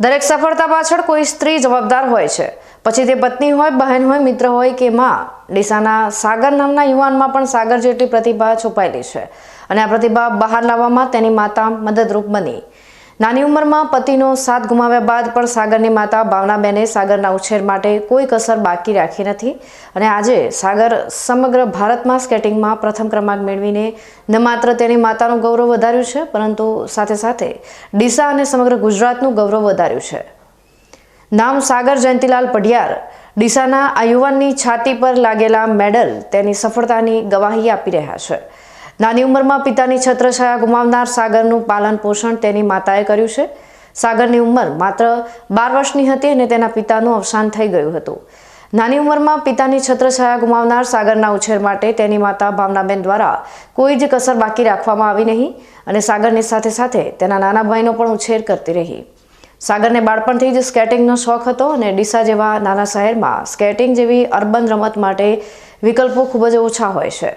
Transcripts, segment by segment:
દરેક સફળતા પાછળ કોઈ સ્ત્રી જવાબદાર હોય છે. પછી તે પત્ની હોય, બહેન હોય, મિત્ર હોય કે માં. ડીસાના સાગર નામના યુવાનમાં પણ સાગર જેટલી પ્રતિભા છુપાયેલી છે. અને આ પ્રતિભા બહાર લાવવામાં તેની માતા મદદરૂપ બની. નાની ઉંમરમાં પતિનો સાથ ગુમાવ્યા બાદ પણ સાગરની માતા ભાવનાબેને સાગરના ઉછેર માટે કોઈ કસર બાકી રાખી નથી અને આજે સાગર સમગ્ર ભારતમાં સ્કેટિંગમાં પ્રથમ ક્રમાંક મેળવીને ન માત્ર તેની માતાનું ગૌરવ વધાર્યું છે, પરંતુ સાથે સાથે ડીસા અને સમગ્ર ગુજરાતનું ગૌરવ વધાર્યું છે. નામ સાગર જયંતિલાલ પઢિયાર. ડીસાના આ યુવાનની છાતી પર લાગેલા મેડલ તેની સફળતાની ગવાહી આપી રહ્યા છે. નાની ઉંમરમાં પિતાની છત્રછાયા ગુમાવનાર સાગરનું પાલન પોષણ તેની માતાએ કર્યું છે. સાગરની ઉંમર માત્ર બાર વર્ષની હતી અને તેના પિતાનું અવસાન થઈ ગયું હતું. નાની ઉંમરમાં પિતાની છત્રછાયા ગુમાવનાર સાગરના ઉછેર માટે તેની માતા ભાવનાબેન દ્વારા કોઈ જ કસર બાકી રાખવામાં આવી નહીં અને સાગરની સાથે સાથે તેના નાના ભાઈનો પણ ઉછેર કરતી રહી. સાગરને બાળપણથી જ સ્કેટિંગનો શોખ હતો અને ડીસા જેવા નાના શહેરમાં સ્કેટિંગ જેવી અર્બન રમત માટે વિકલ્પો ખૂબ જ ઓછા હોય છે.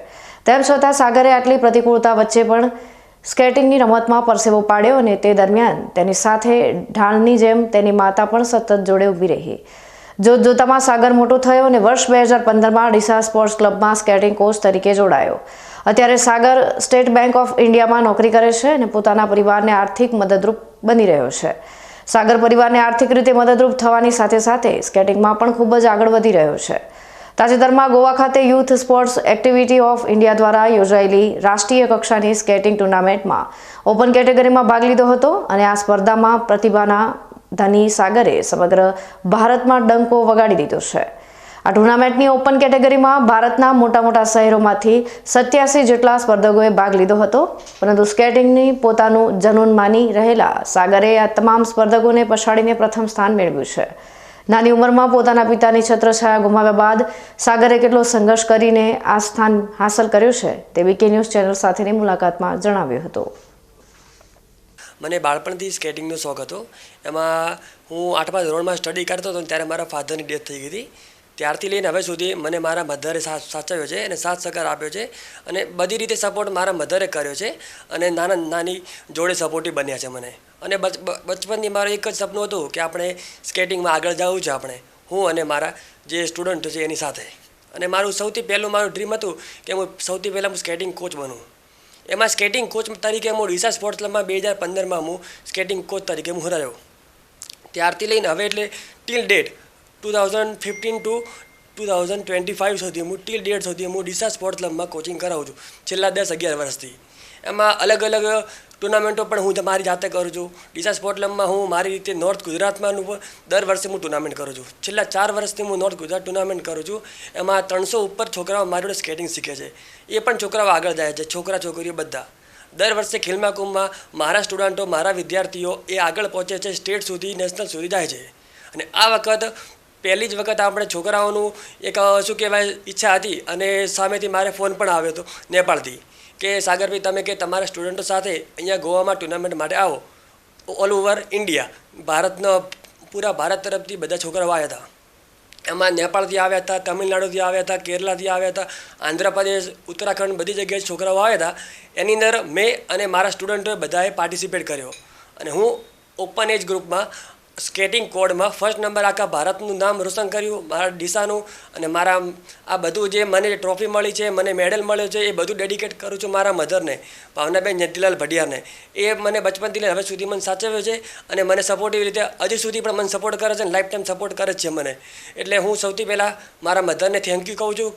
તેમ છતાં સાગરે આટલી પ્રતિકૂળતા વચ્ચે પણ સ્કેટિંગની રમતમાં પરસેવો પાડ્યો અને તે દરમિયાન તેની સાથે ઢાળની જેમ તેની માતા પણ સતત જોડે ઊભી રહી. જોત જોતામાં સાગર મોટો થયો અને વર્ષ બે હજાર પંદરમાં ડીસા સ્પોર્ટ્સ ક્લબમાં સ્કેટિંગ કોચ તરીકે જોડાયો. અત્યારે સાગર સ્ટેટ બેંક ઓફ ઇન્ડિયામાં નોકરી કરે છે અને પોતાના પરિવારને આર્થિક મદદરૂપ બની રહ્યો છે. સાગર પરિવારને આર્થિક રીતે મદદરૂપ થવાની સાથે સાથે સ્કેટિંગમાં પણ ખૂબ જ આગળ વધી રહ્યો છે. તાજેતરમાં ગોવા ખાતે youth sports activity of India દ્વારા યોજાયેલી રાષ્ટ્રીય કક્ષાની સ્કેટિંગ ટુર્નામેન્ટમાં ઓપન કેટેગરીમાં ભાગ લીધો હતો અને આ સ્પર્ધામાં પ્રતિભાના ધની સાગરે સમગ્ર ભારતમાં ડંકો વગાડી દીધો છે. આ ટુર્નામેન્ટની ઓપન કેટેગરીમાં ભારતના મોટા મોટા શહેરોમાંથી સત્યાસી જેટલા સ્પર્ધકોએ ભાગ લીધો હતો, પરંતુ સ્કેટિંગની પોતાનું જનૂન માની રહેલા સાગરે આ તમામ સ્પર્ધકોને પછાડીને પ્રથમ સ્થાન મેળવ્યું છે. નાની ઉંમરમાં પોતાના પિતાની છત્રછાયા ગુમાવ્યા બાદ સાગરે કેટલો સંઘર્ષ કરીને આ સ્થાન હાંસલ કર્યું છે તે વીકે ન્યૂઝ ચેનલ સાથેની મુલાકાતમાં જણાવ્યું હતું. મને બાળપણથી સ્કેટિંગનો શોખ હતો. એમાં હું આઠમા ધોરણમાં સ્ટડી કરતો હતો ત્યારે મારા ફાધરની ડેથ થઈ ગઈ હતી. ત્યારથી લઈને હવે સુધી મને મારા મધરે સાથ સાચવ્યો છે અને સાથ સહકાર આપ્યો છે અને બધી રીતે સપોર્ટ મારા મધરે કર્યો છે અને નાના નાની જોડે સપોર્ટિવ બન્યા છે મને. અને બચપનથી મારું એક જ સપનું હતું કે આપણે સ્કેટિંગમાં આગળ જવું છે આપણે. હું અને મારા જે સ્ટુડન્ટ છે એની સાથે. અને મારું સૌથી પહેલું મારું ડ્રીમ હતું કે હું સૌથી પહેલાં હું સ્કેટિંગ કોચ બનું. એમાં સ્કેટિંગ કોચ તરીકે હું ડીસા સ્પોર્ટ્સ ક્લબમાં બે હજાર પંદરમાં હું સ્કેટિંગ કોચ તરીકે હું રહ્યો. ત્યારથી લઈને હવે એટલે till date two thousand fifteen to two thousand twenty five સુધી હું ટીલ ડેટ સુધી હું ડીસા સ્પોર્ટ્સ ક્લબમાં કોચિંગ કરાવું છું. છેલ્લા દસ અગિયાર વર્ષથી. એમાં અલગ અલગ ટુર્નામેન્ટો પણ હું મારી જાતે કરું છું. ડીસા સ્પોર્ટ ક્લબમાં હું મારી રીતે નોર્થ ગુજરાતમાં દર વર્ષે હું ટુર્નામેન્ટ કરું છું. છેલ્લા ચાર વર્ષથી હું નોર્થ ગુજરાત ટુર્નામેન્ટ કરું છું. એમાં ત્રણસો ઉપર છોકરાઓ મારી જોડે સ્કેટિંગ શીખે છે. એ પણ છોકરાઓ આગળ જાય છે, છોકરા, છોકરીઓ બધા. દર વર્ષે ખેલમાકુંભમાં મારા સ્ટુડન્ટો મારા વિદ્યાર્થીઓ એ આગળ પહોંચે છે સ્ટેટ સુધી નેશનલ સુધી જાય છે. અને આ વખત, પહેલી જ વખત આપણે છોકરાઓનું એક, શું કહેવાય, ઈચ્છા હતી અને સામેથી મારે ફોન પણ આવ્યો હતો નેપાળથી. કે સાગરભાઈ, તમે કે તમારા સ્ટુડન્ટો સાથે અહીંયા ગોવામાં ટુર્નામેન્ટ માટે આવો. ઓલ ઓવર ઇન્ડિયા ભારતનો પૂરા ભારત તરફથી બધા છોકરાઓ આવ્યા હતા. એમાં નેપાળથી આવ્યા હતા, તમિલનાડુથી આવ્યા હતા કેરલાથી આવ્યા હતા, આંધ્રપ્રદેશ, ઉત્તરાખંડ બધી જગ્યાએ છોકરાઓ આવ્યા હતા. એની અંદર મેં અને મારા સ્ટુડન્ટોએ બધાએ પાર્ટિસિપેટ કર્યો. અને હું ઓપન એજ ગ્રુપમાં સ્કેટિંગ કોડમાં ફર્સ્ટ નંબર આખા ભારતનું નામ રોશન કર્યું, મારા ડીસાનું અને મારા, આ બધું જે મને ટ્રોફી મળી છે, મને મેડલ મળ્યો છે, એ બધું ડેડિકેટ કરું છું મારા મધરને ભાવનાબેન જયંતિલાલ ભડિયાને એ મને બચપનથી હવે સુધી મને સાચવ્યો છે અને મને સપોર્ટિવ રીતે હજી સુધી પણ મને સપોર્ટ કરે છે અને લાઈફ ટાઈમ સપોર્ટ કરે છે મને. એટલે હું સૌથી પહેલાં મારા મધરને થેન્ક યુ કહું છું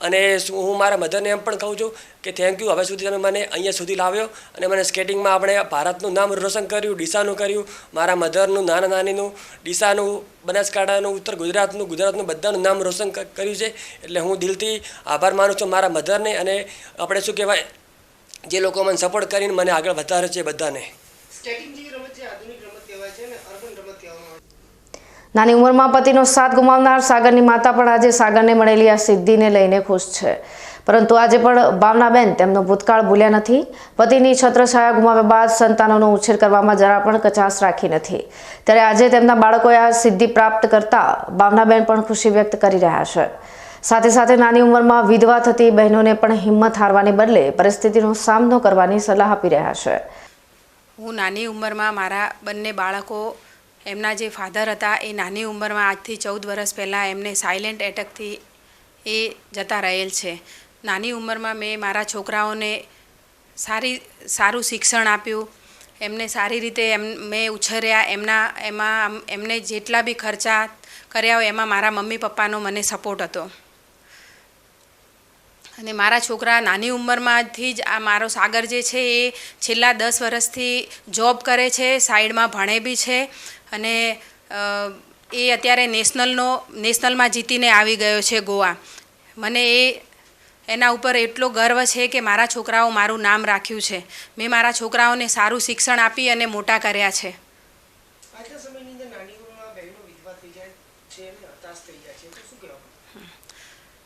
અને શું હું મારા મધરને એમ પણ કહું છું કે થેન્ક યુ હવે સુધી તમે મને અહીંયા સુધી લાવ્યો અને મને સ્કેટિંગમાં આપણે ભારતનું નામ રોશન કર્યું, ડીસાનું કર્યું, મારા મધરનું નાના નાનીનું ડીસાનું, બનાસકાંઠાનું, ઉત્તર ગુજરાતનું ગુજરાતનું બધાનું નામ રોશન કર્યું છે. એટલે હું દિલથી આભાર માનું છું મારા મધરને અને આપણે શું કહેવાય, જે લોકો મને સપોર્ટ કરીને મને આગળ વધારે છે બધાને સ્કેટિંગ જેવી રમત છે આધુનિક રમત કહેવાય છે અને અર્બન રમત કહેવામાં આવે છે નાની ઉંમરમાં પતિનો સાથ ગુમાવનાર સાગરની માતા પણ આજે સાગરને મળેલી આ સિદ્ધિને લઈને ખુશ છે. પરંતુ આજે પણ ભાવનાબેન તેમનો ભૂતકાળ ભૂલ્યા નથી. પતિની છત્રછાયા ગુમાવ્યા બાદ સંતાનોનો ઉછેર કરવામાં જરા પણ કચાશ રાખી નથી. ત્યારે આજે તેમના બાળકોએ આ સિદ્ધિ પ્રાપ્ત કરતા ભાવનાબેન પણ ખુશી વ્યક્ત કરી રહ્યા છે. સાથે સાથે નાની ઉંમરમાં વિધવા થતી બહેનોને પણ હિંમત હારવાને બદલે પરિસ્થિતિનો સામનો કરવાની સલાહ આપી રહ્યા છે. હું નાની ઉંમરમાં મારા બંને બાળકો એમના જે ફાધર હતા, એ નાની ઉંમરમાં આજથી ચૌદ વર્ષ પહેલાં એમને સાયલેન્ટ એટેકથી એ જતા રહેલ છે. નાની ઉંમરમાં મેં મારા છોકરાઓને સારી, સારું શિક્ષણ આપ્યું. એમને સારી રીતે એમ, મેં ઉછર્યા. એમના, એમાં એમને જેટલા બી ખર્ચા કર્યા હોય, એમાં મારા મમ્મી પપ્પાનો મને સપોર્ટ હતો. અને મારા છોકરા નાની ઉંમરમાંથી જ આ મારો સાગર જે છે, એ છેલ્લા દસ વર્ષથી જોબ કરે છે સાઈડમાં ભણે બી છે. અને એ અત્યારે નેશનલનો, નેશનલમાં જીતીને આવી ગયો છે ગોવા. મને એ, એના ઉપર એટલો ગર્વ છે કે મારા છોકરાઓ મારું નામ રાખ્યું છે. મેં મારા છોકરાઓને સારું શિક્ષણ આપી અને મોટા કર્યા છે. આજના સમયની અંદર નાની ઉંમરમાં બહેનો વિધવા થઈ જાય છે અને હતાશ થઈ જાય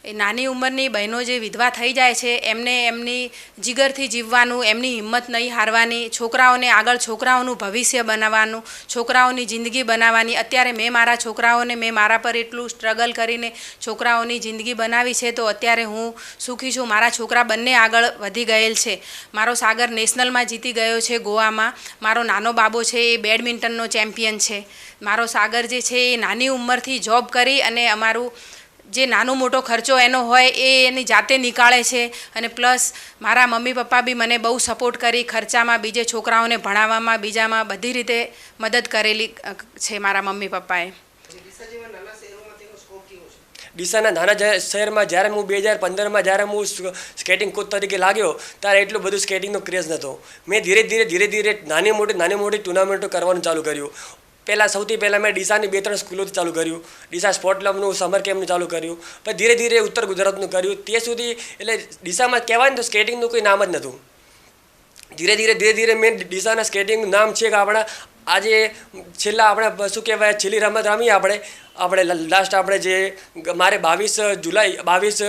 એ નાની ઉંમરની બહેનો જે વિધવા થઈ જાય છે, એમને એમની જીગરથી જીવવાનું, એમની હિંમત નહીં હારવાની, છોકરાઓને આગળ છોકરાઓનું ભવિષ્ય બનાવવાનું, છોકરાઓની જિંદગી બનાવવાની. અત્યારે મેં મારા છોકરાઓને, મેં મારા પર એટલું સ્ટ્રગલ કરીને છોકરાઓની જિંદગી બનાવી છે, તો અત્યારે હું સુખી છું. મારા છોકરા બંને આગળ વધી ગયેલ છે. મારો સાગર નેશનલમાં જીતી ગયો છે, ગોવામાં. મારો નાનો બાબો છે, એ બેડમિન્ટનનો ચેમ્પિયન છે. મારો સાગર જે છે, એ નાની ઉંમરથી જોબ કરી અને અમારું જે નાનો મોટો ખર્ચો એનો હોય એ એની જાતે નીકાળે છે અને પ્લસ મારા મમ્મી પપ્પા બી મને બહુ સપોર્ટ કરી ખર્ચામાં બીજે છોકરાઓને ભણાવવામાં બીજામાં બધી રીતે મદદ કરેલી છે મારા મમ્મી પપ્પાએ. ડીસાના નાના શહેરમાં જ્યારે હું બે હજાર પંદરમાં જ્યારે હું સ્કેટિંગ કોચ તરીકે લાગ્યો ત્યારે એટલું બધું સ્કેટિંગનો ક્રેઝ નહોતો મેં ધીરે ધીરે ધીરે ધીરે નાની મોટી નાની મોટી ટુર્નામેન્ટો કરવાનું ચાલુ કર્યું. પહેલાં સૌથી પહેલાં મેં ડીસાની બે ત્રણ સ્કૂલોથી ચાલુ કર્યું. ડીસા સ્પોર્ટ ક્લબનું, સમર કેમ્પનું ચાલુ કર્યું. પછી ધીરે ધીરે ઉત્તર ગુજરાતનું કર્યું. તે સુધી એટલે ડીસામાં કહેવાય ને તો સ્કેટિંગનું કોઈ નામ જ નહોતું. ધીરે ધીરે ધીરે ધીરે મેં ડીસાના સ્કેટિંગનું નામ છે કે આપણા, આજે છેલ્લા આપણે શું કહેવાય, છેલ્લી રમત રમીએ આપણે. આપણે લાસ્ટ આપણે જે, મારે બાવીસ જુલાઈ, બાવીસ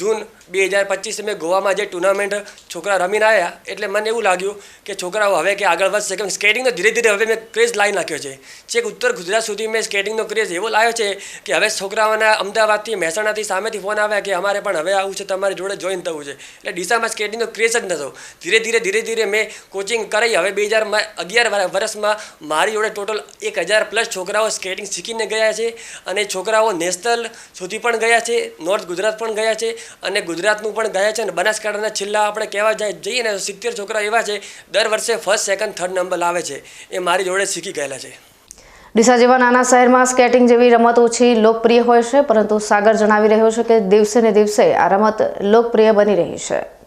જૂન બે હજાર પચીસ મેં ગોવામાં જે ટુર્નામેન્ટ છોકરા રમીને આવ્યા, એટલે મને એવું લાગ્યું કે છોકરાઓ હવે કે આગળ વધશે. કેમ સ્કેટિંગનો ધીરે ધીરે હવે મેં ક્રેઝ લાવી નાખ્યો છે. છેક ઉત્તર ગુજરાત સુધી મેં સ્કેટિંગનો ક્રેઝ એવો લાવ્યો છે કે હવે છોકરાઓના અમદાવાદથી, મહેસાણાથી સામેથી ફોન આવ્યા કે અમારે પણ હવે આવું છે, તમારી જોડે જોઈન થવું છે. એટલે ડીસામાં સ્કેટિંગનો ક્રેઝ જ નહોતો ધીરે ધીરે ધીરે ધીરે મેં કોચિંગ કરાવી હવે બે હજાર અગિયાર વર્ષમાં મારી જોડે ટોટલ એક હજાર પ્લસ છોકરાઓ સ્કેટિંગ શીખીને ગયા છે. અને છોકરાઓ નેશનલ સુધી પણ ગયા છે નોર્થ ગુજરાત પણ ગયા છે. અને ગુજરાતનું પણ ગયા છે અને બનાસકાંઠાના છેલ્લા આપણે કહેવા જાય જઈએ ને સિત્તેર છોકરા એવા છે, દર વર્ષે ફર્સ્ટ સેકન્ડ થર્ડ નંબર લાવે છે. એ મારી જોડે શીખી ગયેલા છે. ડીસા જેવા નાના શહેરમાં સ્કેટિંગ જેવી રમત ઓછી લોકપ્રિય હોય છે, પરંતુ સાગર જણાવી રહ્યો છે કે દિવસે ને દિવસે આ રમત લોકપ્રિય બની રહી છે.